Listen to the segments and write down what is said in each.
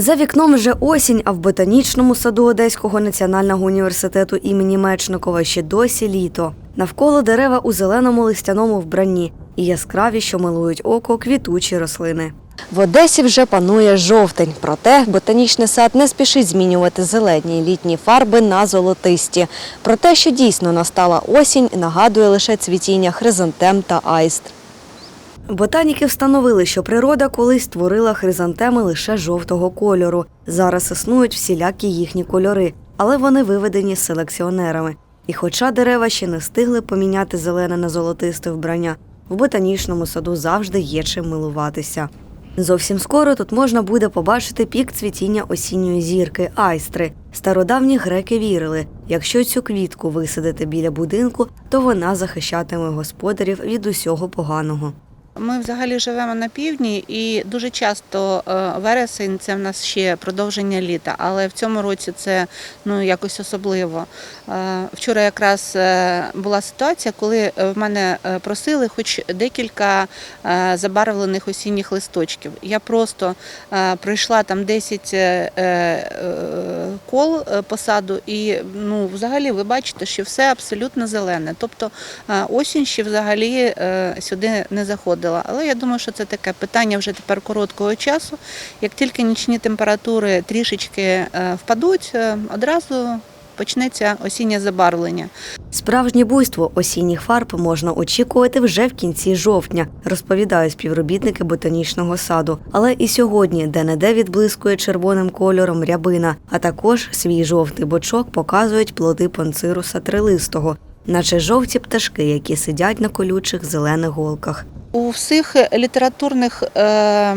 За вікном вже осінь, а в ботанічному саду Одеського національного університету імені Мечникова ще досі літо. Навколо дерева у зеленому листяному вбранні і яскраві, що милують око, квітучі рослини. В Одесі вже панує жовтень, проте ботанічний сад не спішить змінювати зелені літні фарби на золотисті. Про те, що дійсно настала осінь, нагадує лише цвітіння хризантем та айст. Ботаніки встановили, що природа колись створила хризантеми лише жовтого кольору. Зараз існують всілякі їхні кольори, але вони виведені селекціонерами. І хоча дерева ще не встигли поміняти зелене на золотисте вбрання, в ботанічному саду завжди є чим милуватися. Зовсім скоро тут можна буде побачити пік цвітіння осінньої зірки айстри. Стародавні греки вірили, якщо цю квітку висадити біля будинку, то вона захищатиме господарів від усього поганого. Ми взагалі живемо на півдні, і дуже часто е, вересень це в нас ще продовження літа, але в цьому році це ну якось особливо. Е, Вчора якраз е, була ситуація, коли в мене просили хоч декілька забарвлених осінніх листочків. Я просто пройшла там 10 е, е, кол посаду, і ну взагалі ви бачите, що все абсолютно зелене. Тобто е, осінь ще взагалі е, сюди не заходила. Але я думаю, що це таке питання вже тепер короткого часу. Як тільки нічні температури трішечки е, впадуть, е, одразу почнеться осіннє забарвлення. Справжнє буйство осінніх фарб можна очікувати вже в кінці жовтня, розповідають співробітники ботанічного саду. Але і сьогодні де-не-де відблискує червоним кольором рябина, а також свій жовтий бочок показують плоди понцируса трилистого, наче жовті пташки, які сидять на колючих зелених голках. У всіх літературних е,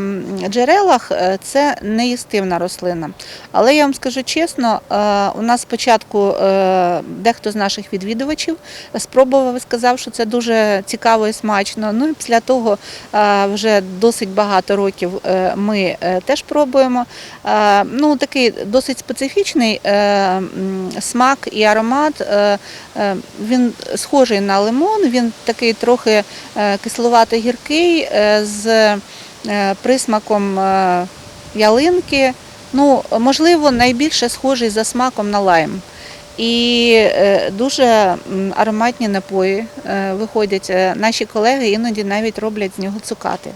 джерелах е, це неїстивна рослина. Але я вам скажу чесно, е, у нас спочатку е, дехто з наших відвідувачів спробував і сказав, що це дуже цікаво і смачно. Ну і після того вже досить багато років ми теж пробуємо. Ну, такий досить специфічний смак і аромат. Він схожий на лимон, він такий трохи е, кисловато-гіркий е, з е, присмаком е, ялинки. Ну, можливо, найбільше схожий за смаком на лайм. І дуже ароматні напої виходять. Наші колеги іноді навіть роблять з нього цукати.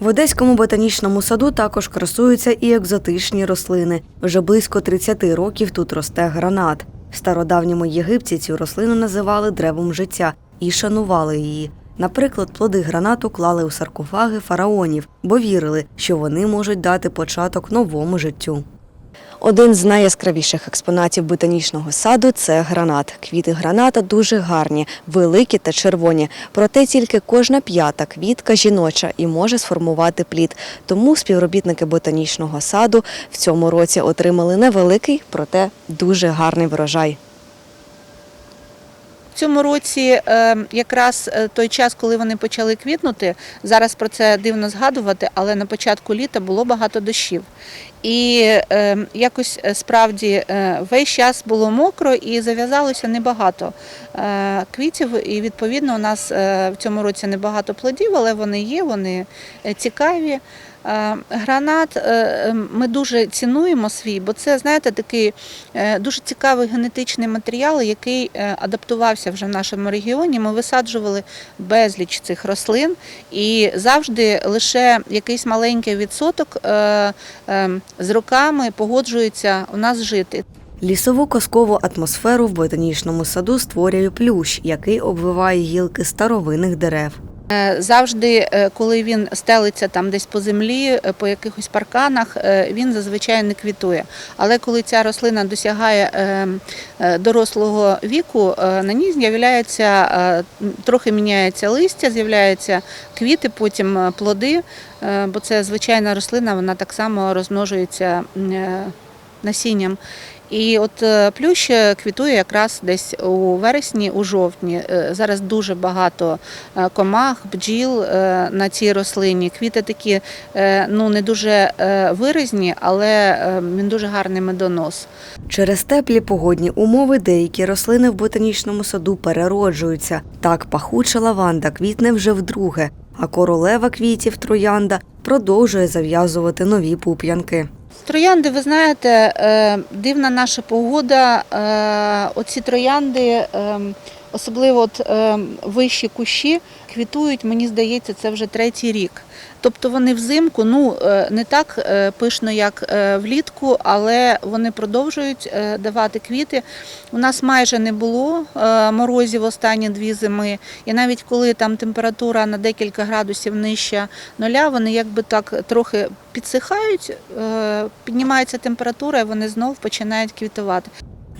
В Одеському ботанічному саду також красуються і екзотичні рослини. Вже близько 30 років тут росте гранат. В стародавньому Єгипті цю рослину називали древом життя і шанували її. Наприклад, плоди гранату клали у саркофаги фараонів, бо вірили, що вони можуть дати початок новому життю. Один з найяскравіших експонатів ботанічного саду це гранат. Квіти граната дуже гарні, великі та червоні. Проте тільки кожна п'ята квітка жіноча і може сформувати плід. Тому співробітники ботанічного саду в цьому році отримали невеликий, проте дуже гарний врожай. Цьому році е, якраз е, той час, коли вони почали квітнути, зараз про це дивно згадувати, але на початку літа було багато дощів. І е, якось е, справді весь час було мокро і зав'язалося небагато е, квітів. І відповідно у нас в цьому році небагато плодів, але вони є, вони цікаві. Е, Гранат е, е, ми дуже цінуємо свій, бо це, знаєте, такий дуже цікавий генетичний матеріал, який адаптувався вже в нашому регіоні. Ми висаджували безліч цих рослин, і завжди лише якийсь маленький відсоток з роками погоджується у нас жити. Лісову казкову атмосферу в ботанічному саду створює плющ, який обвиває гілки старовинних дерев. Е, Завжди, е, коли він стелиться там десь по землі, е, по якихось парканах, він зазвичай не квітує. Але коли ця рослина досягає дорослого віку, на ній з'являється трохи міняється листя, з'являються квіти, потім плоди, бо це звичайна рослина, вона так само розмножується насінням. І от е, плющ е, квітує якраз десь у вересні, у жовтні. Е, Зараз дуже багато комах, бджіл на цій рослині. Квіти такі ну не дуже виразні, але він дуже гарний медонос. Через теплі погодні умови деякі рослини в ботанічному саду перероджуються. Так пахуча лаванда квітне вже вдруге, а королева квітів троянда продовжує зав'язувати нові пуп'янки. Троянди, ви знаєте, е, дивна наша погода. е, Оці троянди, е, особливо от е, вищі кущі, квітують, мені здається, це вже третій рік. Тобто вони взимку, ну е, не так е, пишно, як е, влітку, але вони продовжують давати квіти. У нас майже не було морозів останні дві зими. І навіть коли там температура на декілька градусів нижча нуля, вони якби так трохи підсихають, піднімається температура, і вони знов починають квітувати.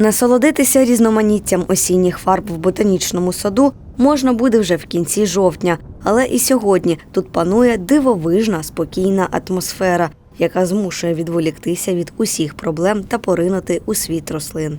Насолодитися різноманіттям осінніх фарб в ботанічному саду можна буде вже в кінці жовтня, але і сьогодні тут панує дивовижна спокійна атмосфера, яка змушує відволіктися від усіх проблем та поринути у світ рослин.